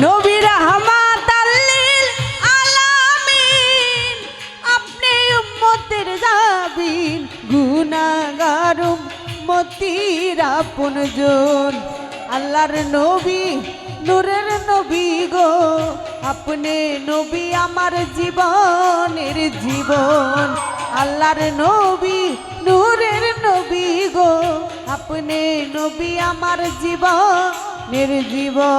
নবীর হামাতাল্লিল আলামিন, আপনি উম্মতের যাবিন গুনাগার উম্মতির আপনজন আল্লাহর নবী, নূরের নবী গো, আপনি নবী আমার জীবনের জীবন। আল্লাহর নবী, নূরের নবী গো, আপনি নবী আমার জীবন। হ্যাঁ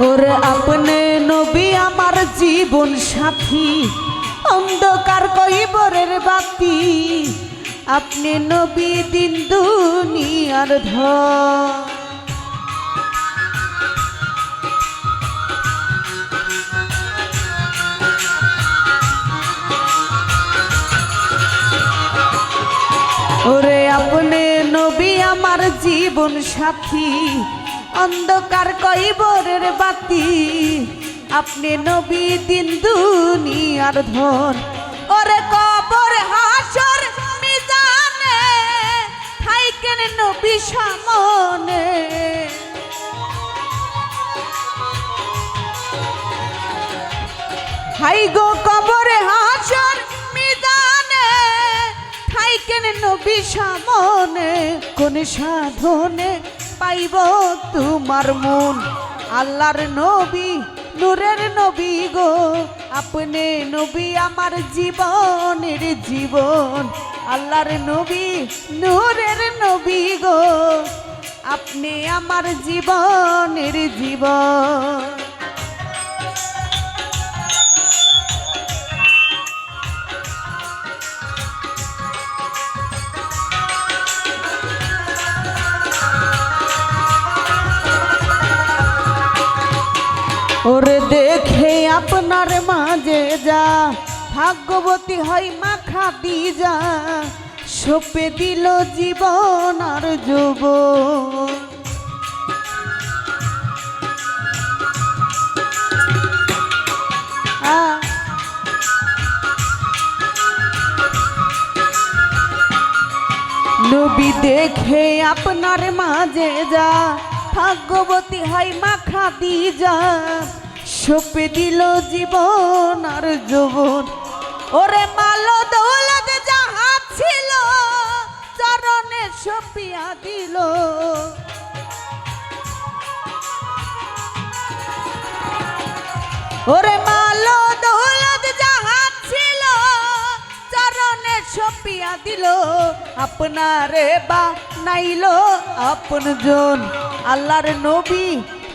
ওরে আপনি নবী, আমার জীবন সাথী। অন্ধকার কইবরের বাতি। আপনি নবী, দিন, দুনিয়ার ধর ওরে আপনি নবী, আমার জীবন সাথী। অন্ধকার কইবরের বাতি। আপনি নবী দিন দুনিয়ার ধন। ওরে কবর হাসর মিজানে, থাইকেন নবী সামনে। হাই গো কবরে হাসর মিজানে, থাইকেন নবী সামনে। কোন সাধনে পাইব তোমার মন। আল্লাহর নবী, নূরের নবী গো। আপনি নবী আমার জীবনের জীবন। আল্লাহর নবী, নূরের নবী গো। আপনি আমার জীবনের জীবন। ওরে দেখে আপনার মাঝে যা, ভাগ্যবতী হয় মাখা দি যা সপে দিল জীবন আর যুব নবী দেখে আপনার মাঝে যা, ভাগ্যবতী হয় মাখা দি যা সপে দিল জীবন আর যৌবন। ওরে মালো দৌলত যাহা ছিল, চরণে সপিয়া দিল। ওরে মালো দৌলত যাহা ছিল, চরণে সপিয়া দিল। আপনারে বা নাইল আপন জন আল্লাহর নবী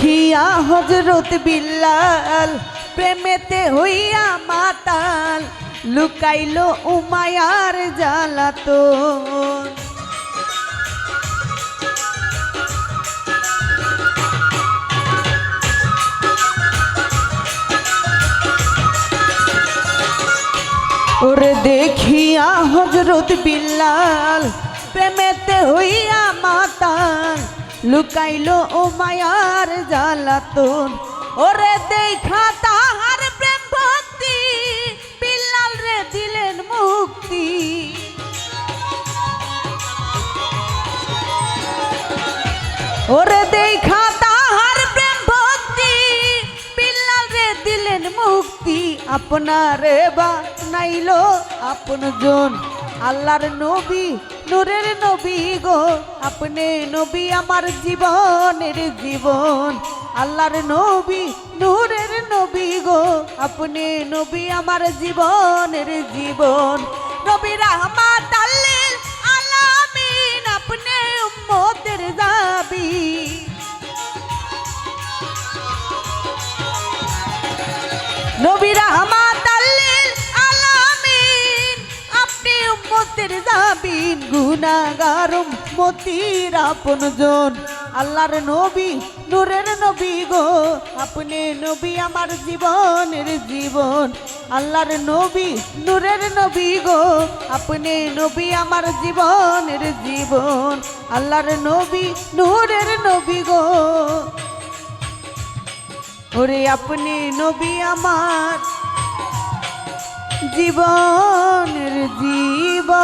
দেখিয়া হজরত বিল্লাল প্রেমেতে হইয়া মাতাল, লুকাইলো উমায়ার জ্বালাতো ওরে দেখিয়া হজরত বিল্লাল প্রেমেতে হইয়া মাতাল লুকাইলো ও মায়ার জ্বালাতন। ওরে দেখা তাহার প্রেম ভক্তি, বিল্লাল রে দিলেন মুক্তি। ওরে দেখা তাহার প্রেম ভক্তি, বিল্লাল রে দিলেন মুক্তি। আপনারে বা নাইলো আপন জন আল্লাহর নবী নূরের নবী গো, আপনি নবী আমার জীবনের জীবন। আল্লাহর নবী, নূরের নবী গো, আপনি নবী আমার জীবনের জীবন। নবী রহমাত আলামিন, আপনি উম্মতের দাবি নবী রহমান জাবিন গুনাহগার উম্মতির আপনজন আল্লাহর নবী, নূরের নবী গো। আপনি নবী আমার জীবনের জীবন। আল্লাহর নবী, নূরের নবী গো। আপনি নবী আমার জীবনের জীবন। আল্লাহর নবী, নূরের নবী গো। ওরে আপনি নবী আমার জীবনের জীবন।